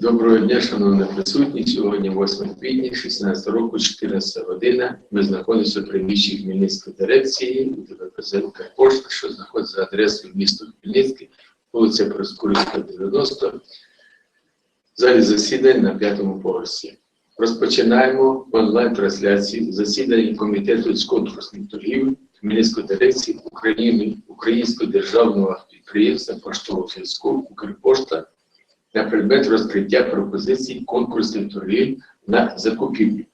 Доброго дня, шановні присутні. Сьогодні 8 квітня 16 року, 14 година. Ми знаходимося в приміщенні Хмельницької дирекції ДВПЗ «Укрпошта», що знаходиться за адресою місто Хмельницький, вулиця Проскурівська, 90, в залі засідань на п'ятому поверсі. Розпочинаємо онлайн-трансляцію засідання комітету з конкурсних торгів Хмельницької дирекції України, Українського державного підприємства поштового зв'язку «Укрпошта» на предмет розкриття пропозицій конкурсних торгів на закупівлю,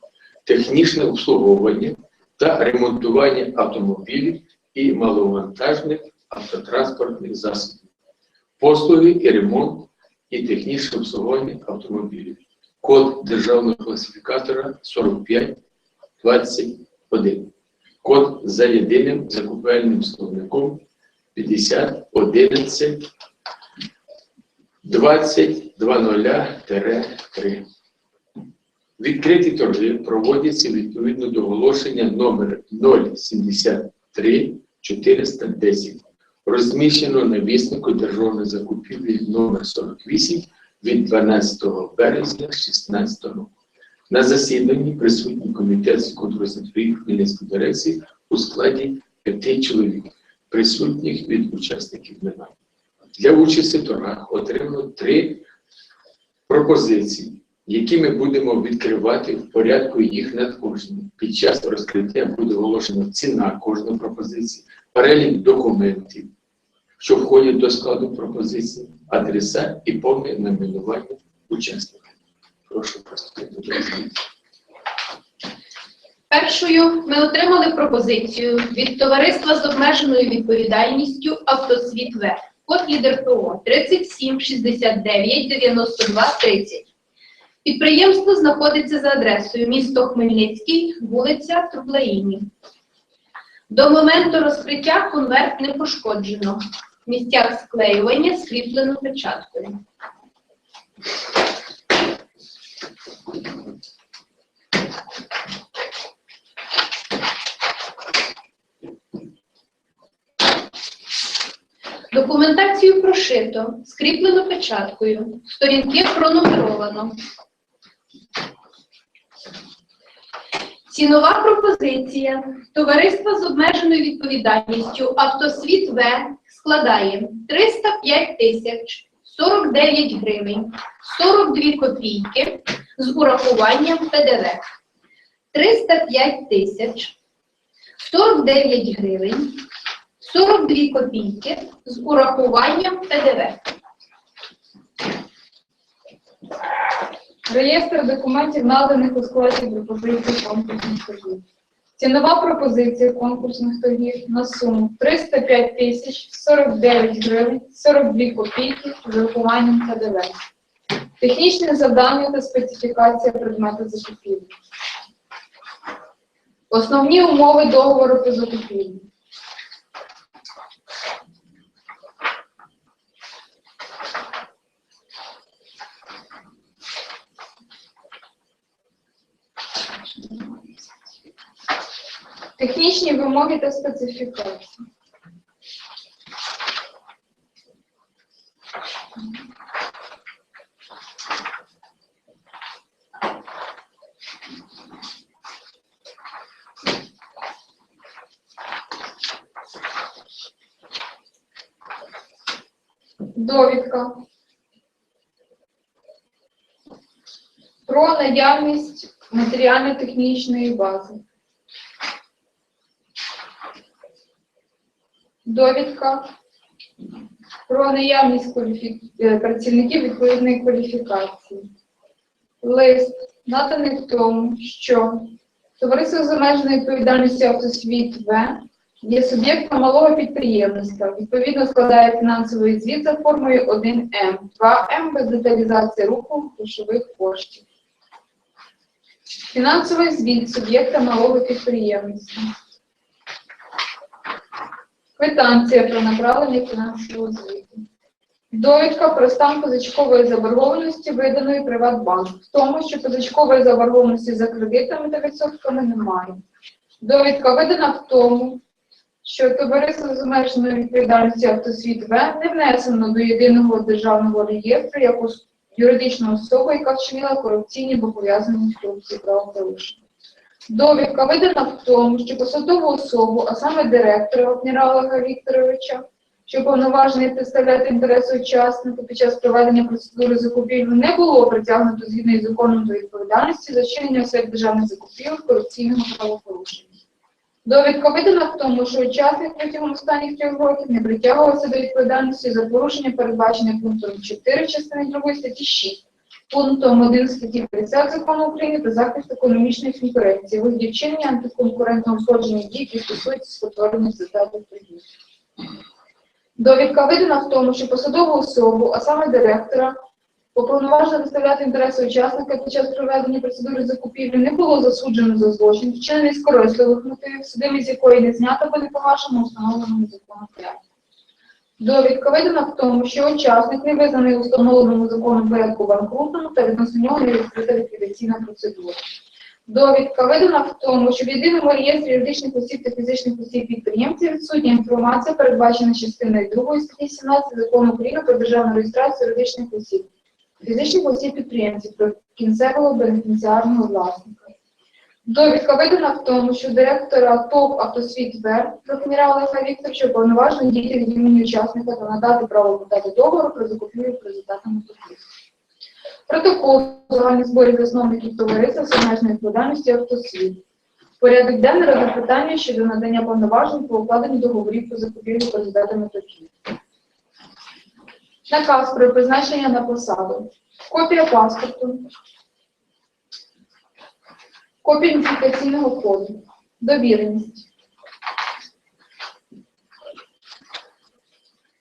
технічне обслуговування та ремонтування автомобілів і маловантажних автотранспортних засобів, послуги і ремонт і технічне обслуговування автомобілів. Код державного класифікатора 4521. Код за єдиним закупельним словником 5011 20.00-3. Відкриті торги проводяться відповідно до оголошення номер 073 410, розміщено на віснику державної закупівлі номер 48 від 12 березня 2016 року. На засіданні присутній комітет з торгів Хмельницької дирекції у складі п'яти чоловік, присутніх від учасників немає. Для участі в торгах отримано три пропозиції, які ми будемо відкривати в порядку їх надходження. Під час розкриття буде оголошена ціна кожної пропозиції, перелік документів, що входять до складу пропозиції, адреса і повне найменування учасника. Прошу приступити. Першою ми отримали пропозицію від товариства з обмеженою відповідальністю «Автосвіт В». Код лідер ПО 37 69 92 30. Підприємство знаходиться за адресою місто Хмельницький, вулиця Трублаїні. До моменту розкриття конверт не пошкоджено. В місцях склеювання скріплено печаткою. Документацію прошито, скріплено печаткою, сторінки пронумеровано. Цінова пропозиція. Товариства з обмеженою відповідальністю. «Автосвіт В» складає 305 тисяч 49 гривень. 42 копійки з урахуванням ПДВ. 305 тисяч 49 гривень 42 копійки з урахуванням ПДВ. Реєстр документів, наданих у складі пропозиції конкурсних торгів. Цінова пропозиція конкурсних торгів на суму 305 тисяч 49 гривень 42 копійки з урахуванням ПДВ. Технічне завдання та специфікація предмету закупівлі. Основні умови договору про закупівлю. Технічні вимоги та специфікації. Довідка. Про наявність матеріально-технічної бази. Довідка про наявність е, працівників відповідної кваліфікації. Лист наданий в тому, що товариство з обмеженою відповідальністю «Автосвіт В» є суб'єктом малого підприємництва, відповідно складає фінансовий звіт за формою 1М, 2М без деталізації руху грошових коштів. Фінансовий звіт суб'єкта малого підприємництва. Квитанція про направлення фінансового звіту. Довідка про стан позичкової заборгованості, виданої Приватбанк, в тому, що позичкової заборгованості за кредитами та відсотками немає. Довідка видана в тому, що товариство з обмеженою відповідальністю автосвіт В не внесено до єдиного державного реєстру як юридичну особу, яка вчинила корупційні або пов'язані з корупцією правопорушення. Довідка видана в тому, що посадову особу, а саме директора Вапніра Олега Вікторовича, що повноважений представляти інтереси учасника під час проведення процедури закупівлі, не було притягнуто згідно із законом до відповідальності за вчинення у державних закупівель корупційного правопорушення. Довідка видана в тому, що учасник протягом останніх трьох років не притягувався до відповідальності за порушення, передбачене пунктом 4 частини 2 статті 6, пунктом 1 статті 50 Закону України про захист економічної конкуренції, у вигляді антиконкурентного входження дій, які стосуються спотворення результатів торгів. Довідка видана в тому, що посадову особу, а саме директора, уповноважено представляти інтереси учасника під час проведення процедури закупівлі не було засуджено за злочин, вчинений з корисливих мотивів, судимість якої не знята або не погашена у встановленому законом порядку. Довідка видана в тому, що учасник не визнаний у встановленому законом порядку банкрутом та відносно нього не відкрита ліквідаційна процедура. Довідка видана в тому, що в єдиному реєстрі юридичних осіб та фізичних осіб підприємців відсутня інформація, передбачена частиною 2 статті 17 Закону України про державну реєстрацію юридичних осіб, фізичних осіб підприємців про кінцевого бенефіціарного власника. Довідка видана в тому, що директора ТОП «Автосвіт В» Рафміра Олега Вікторовича повноважено діяти від імені учасника та надати право подати договору про закупівлю за результатами торгів. Протокол загальних зборів засновників товариства з обмеженою відповідальністю «Автосвіт». Порядок денний розгляд питання щодо надання повноважень по укладенню договорів про закупівлю за результатами торгів. Наказ про призначення на посаду. Копія паспорту. Копія ідентифікаційного коду. Довіреність.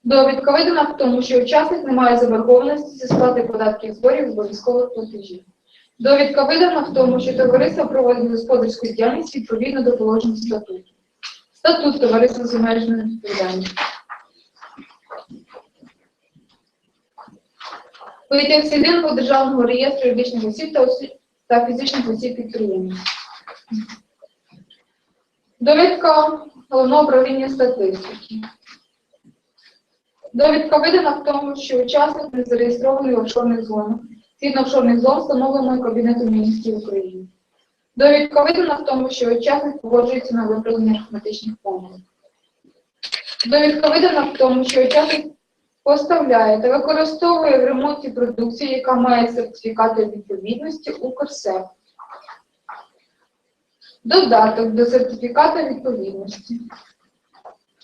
Довідка видана в тому, що учасник не має заборгованості зі сплати податків зборів обов'язкових платежів. Довідка видана в тому, що товариство проводить господарську діяльність відповідно до положень статуту. Статут товариства з обмеженою відповідальністю. Витяг з єдиного державного реєстру юридичних осіб та, та фізичних осіб підприємців. Довідка головного управління статистики. Довідка видана в тому, що учасник не зареєстрований в офшорних зонах. Згідно офшорних зон встановленої Кабінетом міністрів України. Довідка видана в тому, що учасник погоджується на виправлення арифметичних помилок. Довідка видана в тому, що учасник поставляє та використовує в ремонті продукцію, яка має сертифікати відповідності Укрсеп. Додаток до сертифіката відповідності.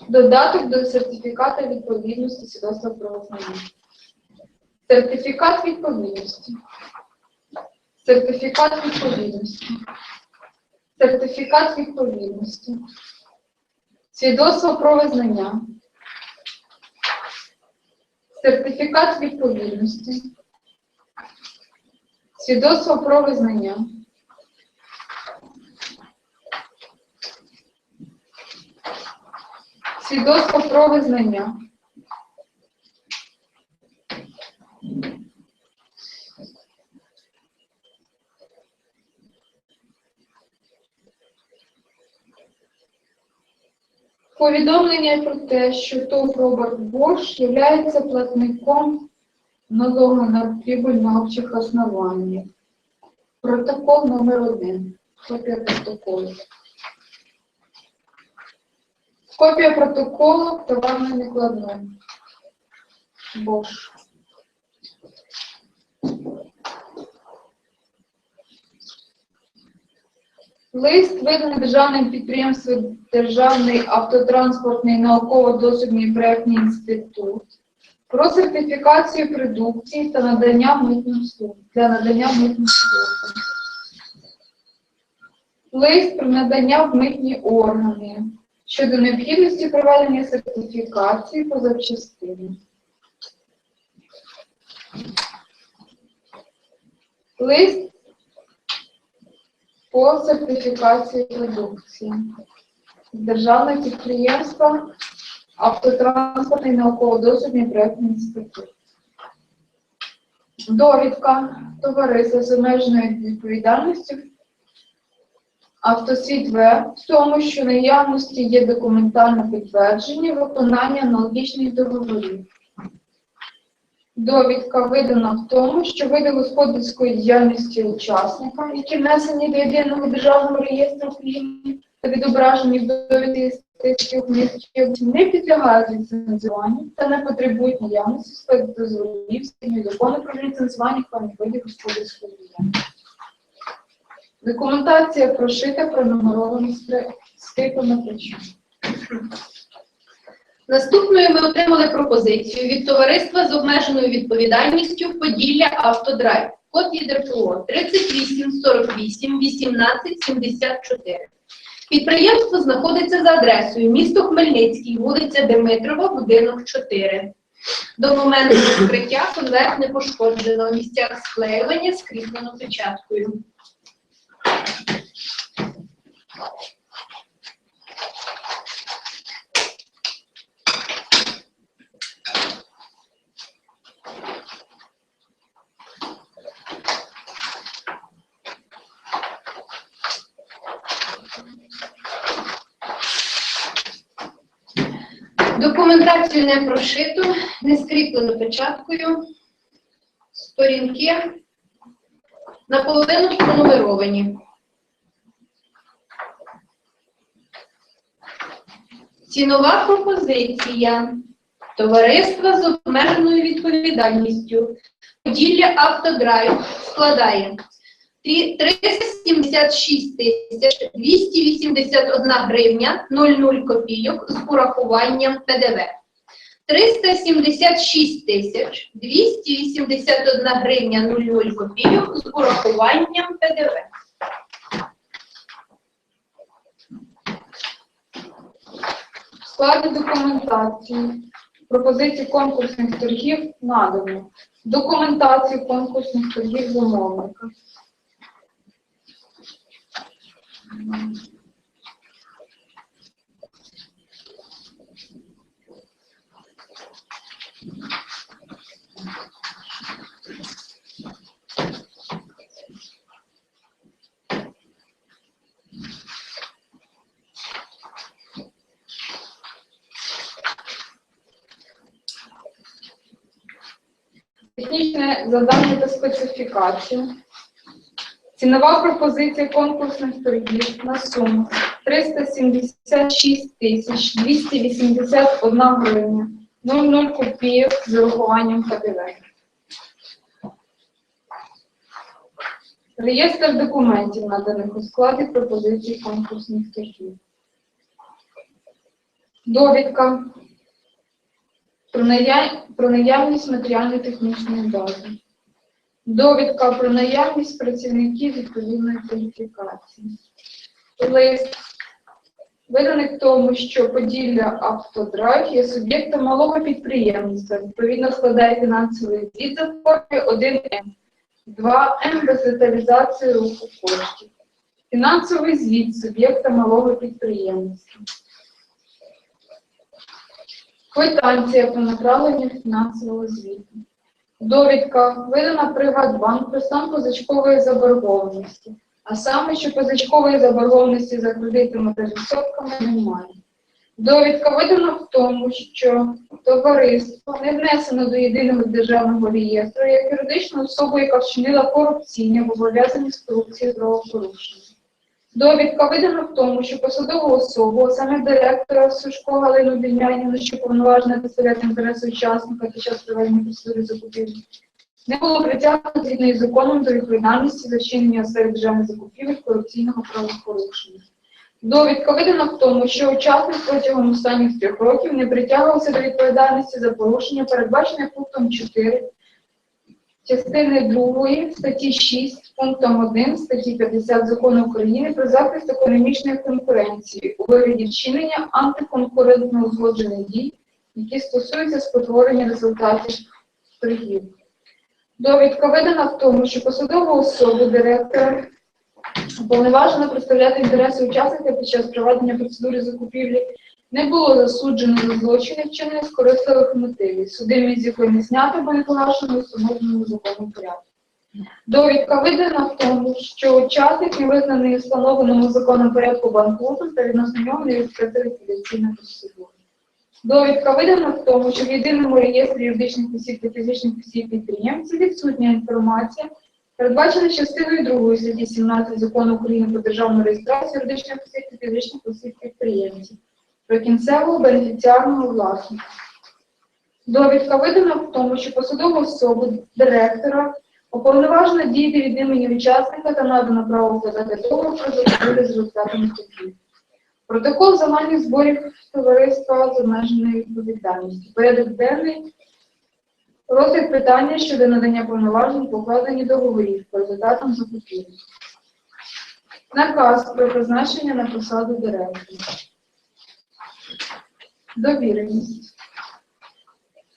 Додаток до сертифіката відповідності свідоцтва про визнання. Сертифікат відповідності. Сертифікат відповідності. Сертифікат відповідності. Свідоцтво про визнання. Сертифікат відповідності. Свідоцтво про визнання. Свідоцтво про визнання. Повідомлення про те, що ТОВ Роберт Бош є платником налогу на прибуль на общих основаннях. Протокол номер один. Копія протоколу. Копія протоколу товарної накладної. Бош. Лист виданий державним підприємством Державний автотранспортний науково-дослідний проєктний інститут про сертифікацію продукції та надання митних служб для надання митних служб. Лист про надання в митні органи щодо необхідності проведення сертифікації по запчастині. Лист по сертифікації продукції. Державне підприємство Автотранспортний науково-дослідний проєктний інститут. Довідка товариства з обмеженою відповідальністю Автосвіт В в тому, що наявності є документальне підтвердження виконання аналогічних договорів. Довідка видана в тому, що види господарської діяльності учасника, які внесені до єдиного державного реєстру України та відображені в довідці статистики внесків, не підлягають ліцензуванню та не потребують наявності складу дозволів згідно закону про ліцензування певних видів господарської діяльності. Документація прошита, пронумерована скри- скріпами причин. Наступною ми отримали пропозицію від товариства з обмеженою відповідальністю Поділля Автодрайв. Код ЄДРПО 38 48 18 74. Підприємство знаходиться за адресою місто Хмельницький, вулиця Димитрова, будинок 4. До моменту відкриття конверт не пошкоджено. В місцях склеювання скріплено печаткою. Документацію не прошито, не скріплено печаткою. Сторінки наполовину пронумеровані. Цінова пропозиція товариства з обмеженою відповідальністю Поділля Автодрайв складає 376 тисяч 281 гривня 00 копійок з урахуванням ПДВ. 376 тисяч 281 гривня 00 копійок з урахуванням ПДВ. В складі документації пропозиції конкурсних торгів надано. Документацію конкурсних торгів замовника. Технічне завдання та специфікацію. Цінова пропозиція конкурсних торгів на суму 376 тисяч 281 гривня 00 копійок з урахуванням ПДВ. Реєстр документів, наданих у складі пропозицій конкурсних торгів. Довідка про, наявність матеріально-технічної бази. Довідка про наявність працівників відповідної кваліфікації. Лист виданий в тому, що Поділля Автодрайв є суб'єктом малого підприємництва, відповідно складає фінансовий звіт за формою 1М, 2М без деталізації руху коштів. Фінансовий звіт суб'єкта малого підприємництва. Квитанція про направлення фінансового звіту. Довідка видана Приватбанк про стан позичкової заборгованості, а саме, що позичкової заборгованості за кредитами та відсотками немає. Довідка видана в тому, що товариство не внесено до єдиного державного реєстру як юридичну особу, яка вчинила корупційні або пов'язані з корупцією правопорушення. Довідка видана в тому, що посадову особу, саме директора Сушко Галину Дем'янівну, що повноважена представляти інтереси учасника під час проведення процедури закупівлі, не було притягнуто згідно із законом до відповідальності за вчинення сфері державних закупівель корупційного правопорушення. Довідка видана в тому, що учасник протягом останніх трьох років не притягувався до відповідальності за порушення, передбачене пунктом 4 частини 2 статті 6 пунктом 1 статті 50 Закону України про захист економічної конкуренції у вигляді вчинення антиконкурентно узгоджених дій, які стосуються спотворення результатів торгів. Довідка видана в тому, що посадову особу директора уповноважено представляти інтереси учасника під час проведення процедури закупівлі не було засуджено за злочини, вчинені з корисливих мотивів, судимість з якої не знято, бо не погашено встановленому законом порядку. Довідка видана в тому, що учасник не визнаний у встановленому законом порядку банкрутом та відносно нього не відкрита ліквідаційна процедура. Довідка видана в тому, що в єдиному реєстрі юридичних осіб та фізичних осіб підприємців відсутня інформація, передбачена частиною 2 статті 17 Закону України про державну реєстрацію юридичних осіб та фізичних осіб підприємців про кінцевого бенефіціарного власника. Довідка видана в тому, що посадову особу директора уповноважена діяти від імені учасника та надано право вкладати договор про закупівлю з результатами торгів. Протокол загальних зборів товариства з обмеженою відповідальністю. Порядок денний. Розгляд питання щодо надання повноважень по укладенні договорів по результатам закупівлі. Наказ про призначення на посаду директора. Довіреність.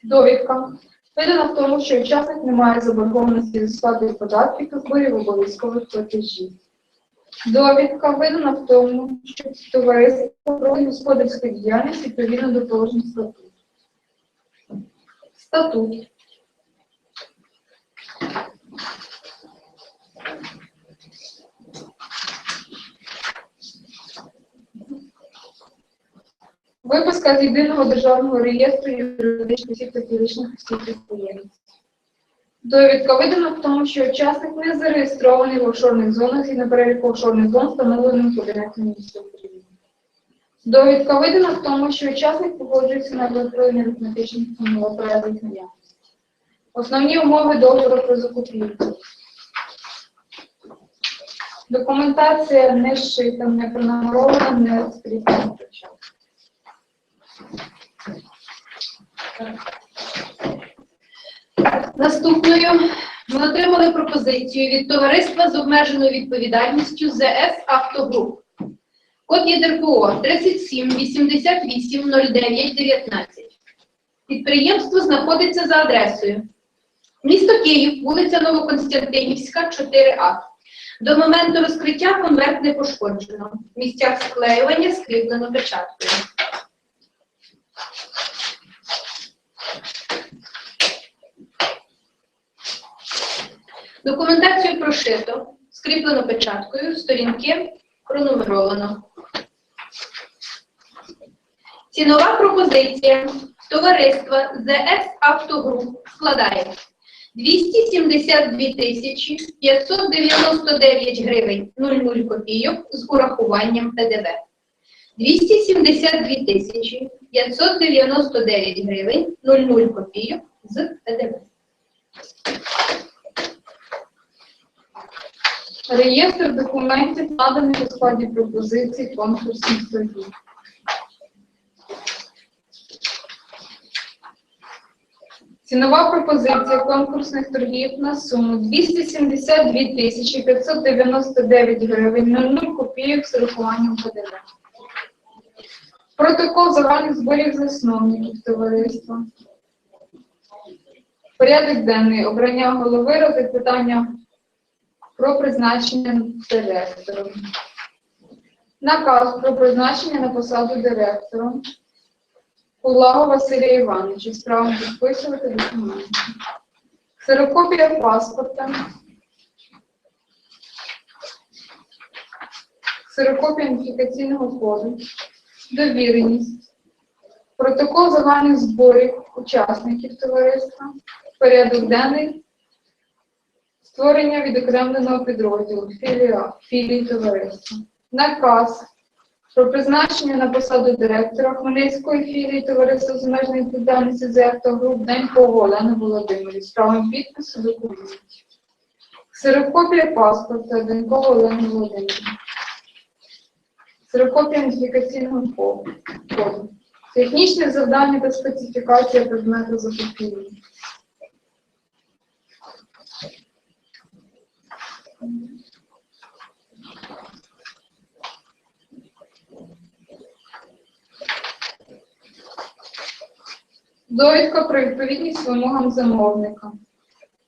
Довідка. Видана в тому, що учасник не має заборгованості за сплатою податків та зборів обов'язкових платежів. Довідка видана в тому, що товариство проводить господарську діяльність відповідно до положень статуту. Статут. Виписка з єдиного державного реєстру юридичних осіб та фізичних осіб підприємств. Довідка видана в тому, що учасник не зареєстрований в офшорних зонах і на переліку офшорних зон, встановленим Кабінетом міністрів України. Довідка видана в тому, що учасник погоджується на виправлення арифметичних формул наявності. Основні умови договору про закупівлю. Документація не зшита, не пронумерована, не скріплена. Наступною ми отримали пропозицію від товариства з обмеженою відповідальністю ЗС Автогруп. Код ЄДРПО 37 88 09 19. Підприємство знаходиться за адресою місто Київ, вулиця Новоконстантинівська, 4А. До моменту розкриття конверт не пошкоджено. В місцях склеювання скріплено печаткою. Документацію прошито, скріплено печаткою, сторінки пронумеровано. Цінова пропозиція товариства ЗС Автогруп складає 272 тисячі 599 гривень 00 копійок з урахуванням ПДВ. 272 тисячі 599 гривень 00 копійок з ПДВ. Реєстр документів наданий у складі пропозицій конкурсних торгів. Цінова пропозиція конкурсних торгів на суму 272 тисячі 599 гривень 00 копійок з урахуванням ПДВ. Протокол загальних зборів засновників товариства. Порядок денний. Обрання голови, розгляд про призначення директора. Наказ про призначення на посаду директора. Кулагу Василія Івановича з правом підписувати документи. Ксерокопія паспорта. Ксерокопія ідентифікаційного коду. Довіреність. Протокол загальних зборів учасників товариства. Порядок денний Створення відокремленого підрозділу філія, філії товариства. Наказ про призначення на посаду директора Хмельницької філії товариства з обмеженою відповідальності за автогруп Денькову Олени Володимирі з правом підпису документів. Ксерокопія паспорта Денькова Олени Володимирі. Ксерокопія ідентифікаційного коду. Технічне завдання та специфікація предмету закупівлі. Довідка про відповідність вимогам замовника.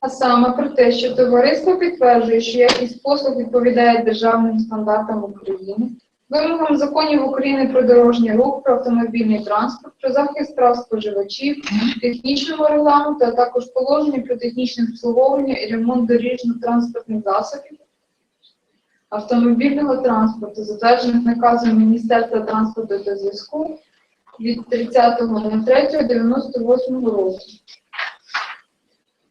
А саме про те, що товариство підтверджує, що якість послуг відповідає державним стандартам України, вимогам законів України про дорожній рух, про автомобільний транспорт, про захист прав споживачів, технічному регламенту, а також положення про технічне обслуговування і ремонт доріжньо-транспортних засобів, автомобільного транспорту, затверджених наказом Міністерства транспорту та зв'язку від 30.03.98 року.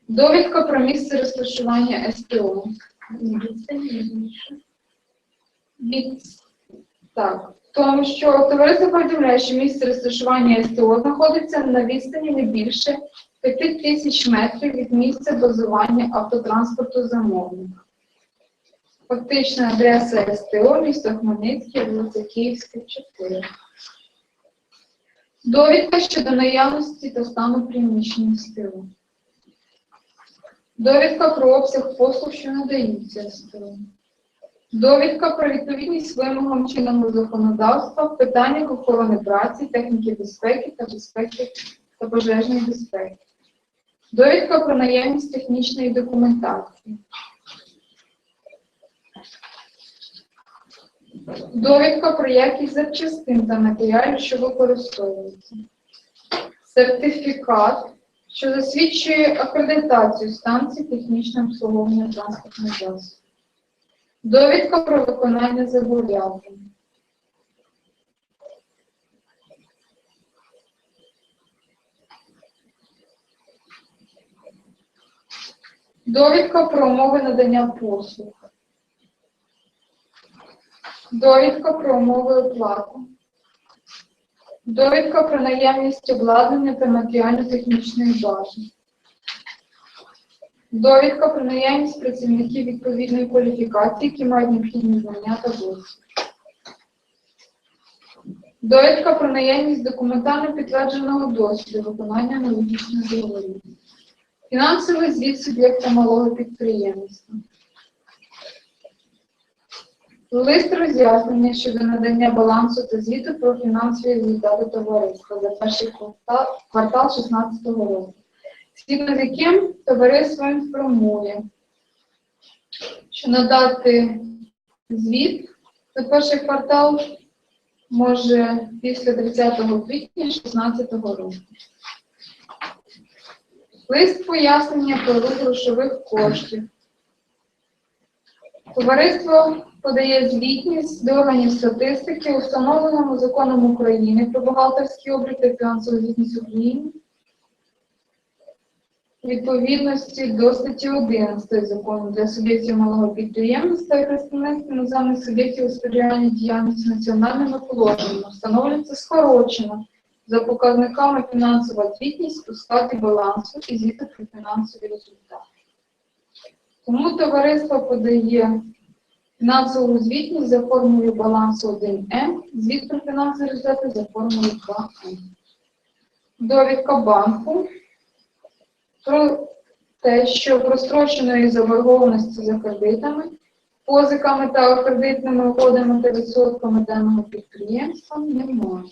Довідка про місце розташування СТО. Від так, тому що товариство повідомляє, що місце розташування СТО знаходиться на відстані не більше 5 тисяч метрів від місця базування автотранспорту замовника. Фактична адреса СТО, місто Хмельницький, вулиця Київська, 4. Довідка щодо наявності та стану приміщення СТО. Довідка про обсяг послуг, що надаються СТО. Довідка про відповідність вимогам чинного законодавства в питаннях охорони праці, техніки безпеки та безпеки та пожежної безпеки. Довідка про наявність технічної документації. Довідка про якість запчастин та матеріалів, що використовуються. Сертифікат, що засвідчує акредитацію станції технічного обслуговування транспортних засобів. Довідка про виконання зобов'язань. Довідка про умови надання послуг. Довідка про умови оплати. Довідка про наявність обладнання та матеріально-технічної бази. Довідка про наявність працівників відповідної кваліфікації, які мають необхідні знання та досвід. Довідка про наявність документально підтвердженого досвіду виконання аналогічних договорів. Фінансовий звіт суб'єкта малого підприємництва. Лист роз'яснення щодо надання балансу та звіту про фінансові результати товариства за перший квартал, квартал 2016 року. Згідно з яким товариство інформує, що надати звіт за перший квартал може після 30 квітня 2016 року. Лист пояснення про рух грошових коштів. Товариство подає звітність до органів статистики, установленому законом України про бухгалтерський облік та фінансову звітність України відповідності до статті 11 закону для суб'єктів малого підприємництва і представництва іноземних суб'єктів у господарювання діяльності національними положеннями встановлюється скорочено за показниками фінансова звітність у складі балансу і звіту про фінансові результати. Тому товариство подає фінансову звітність за формулою балансу 1М, звіт про фінансові результати за формулою 2М. Довідка банку про те, що простроченої заборгованості за кредитами, позиками та кредитними угодами та відсотками даного підприємства немає.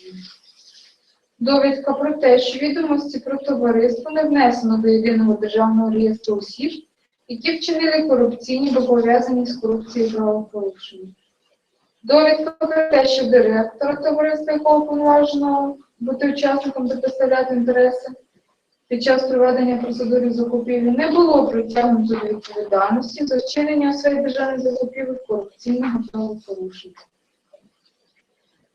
Довідка про те, що відомості про товариство не внесено до єдиного державного реєстру осіб, які вчинили корупційні або пов'язані з корупцією правопорушення. Довідка про те, що директора товариства, якого повноважено бути учасником та представляти інтереси, під час проведення процедури закупівлі не було притягнуто до відповідальності за вчинення у сфері державних закупівель корупційного правопорушення.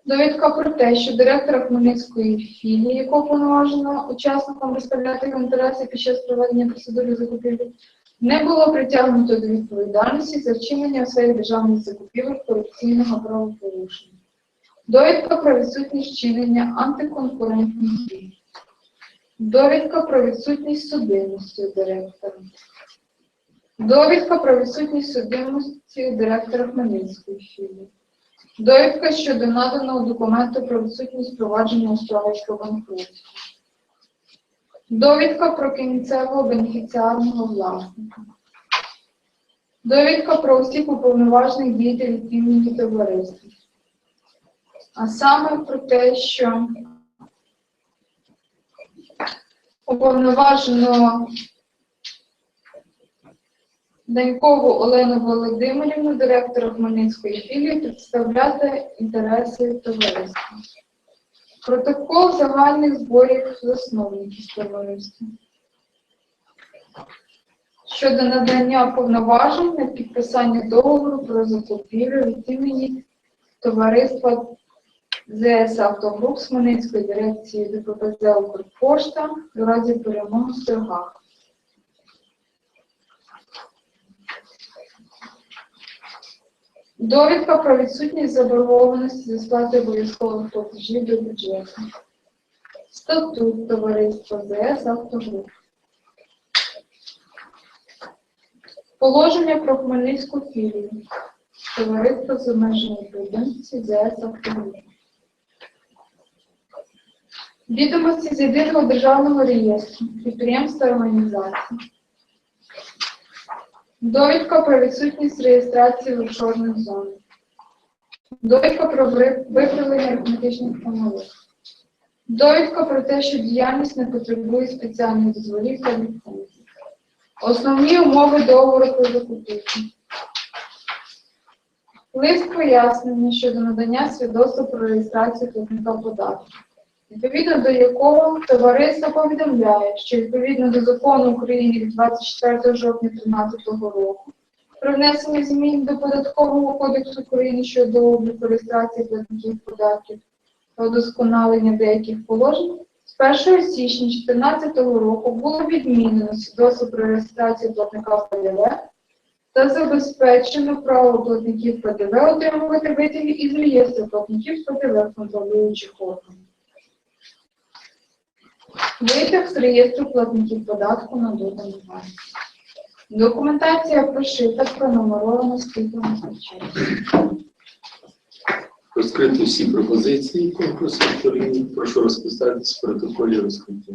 Довідка про те, що директора Хмельницької філії, якого повноважено учасникам представляти інтереси під час проведення процедури закупівлі, не було притягнуто до відповідальності за вчинення сфері державних закупівель корупційного правопорушення. Довідка про відсутність вчинення антиконкурентних дій. Довідка про відсутність судимості директора. Довідка про відсутність судимості директора Хмельницької філії. Довідка щодо наданого документу про відсутність провадження у справі про банкрутство. Довідка про кінцевого бенефіціарного власника. Довідка про усіх уповноважених діятелів імені товариства. А саме про те, що уповноважено Данькову Олену Володимирівну, директора Хмельницької філії, представляти інтереси товариства. Протокол загальних зборів засновників товариства. Щодо надання повноважень на підписання договору про закупівлю від імені товариства ЗС «Автогруп» з Хмельницької дирекції ДППЗ «Укрпошта» в разі перемоги в Довідка про відсутність заборгованості за сплати обов'язкових платежів до бюджету. Статут товариства ЗС «Автогруп». Положення про Хмельницьку філію. Товариство з обмеженою відповідальністю ЗС «Автогруп». Відомості з єдиного державного реєстру підприємств та організацій. Довідка про відсутність реєстрації в офшорних зонах. Довідка про виправлення арифметичних помилок. Довідка про те, що діяльність не потребує спеціальних дозволів та ліцензій. Основні умови договору про закупівлю. Лист пояснення щодо надання свідоцтва про реєстрацію платника податків відповідно до якого товариство повідомляє, що відповідно до закону України від 24 жовтня 2013 року про внесення змін до податкового кодексу України щодо обліку реєстрації платників податків та удосконалення деяких положень, з 1 січня 2014 року було відмінено свідоцтво про реєстрацію платника ПДВ та забезпечено право платників ПДВ отримувати витяги із реєстру платників ПДВ контролюючих органів. Витяг з реєстру платників податку на додану вартість. Документація прошита, пронумерована скільки звичайно. Розкрити всі пропозиції конкурсу. Прошу розписатись в протоколі розкриття.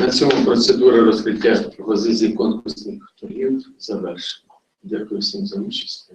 На цьому процедура розкриття пропозицій конкурсних торгів завершена. Дякую всім за участь.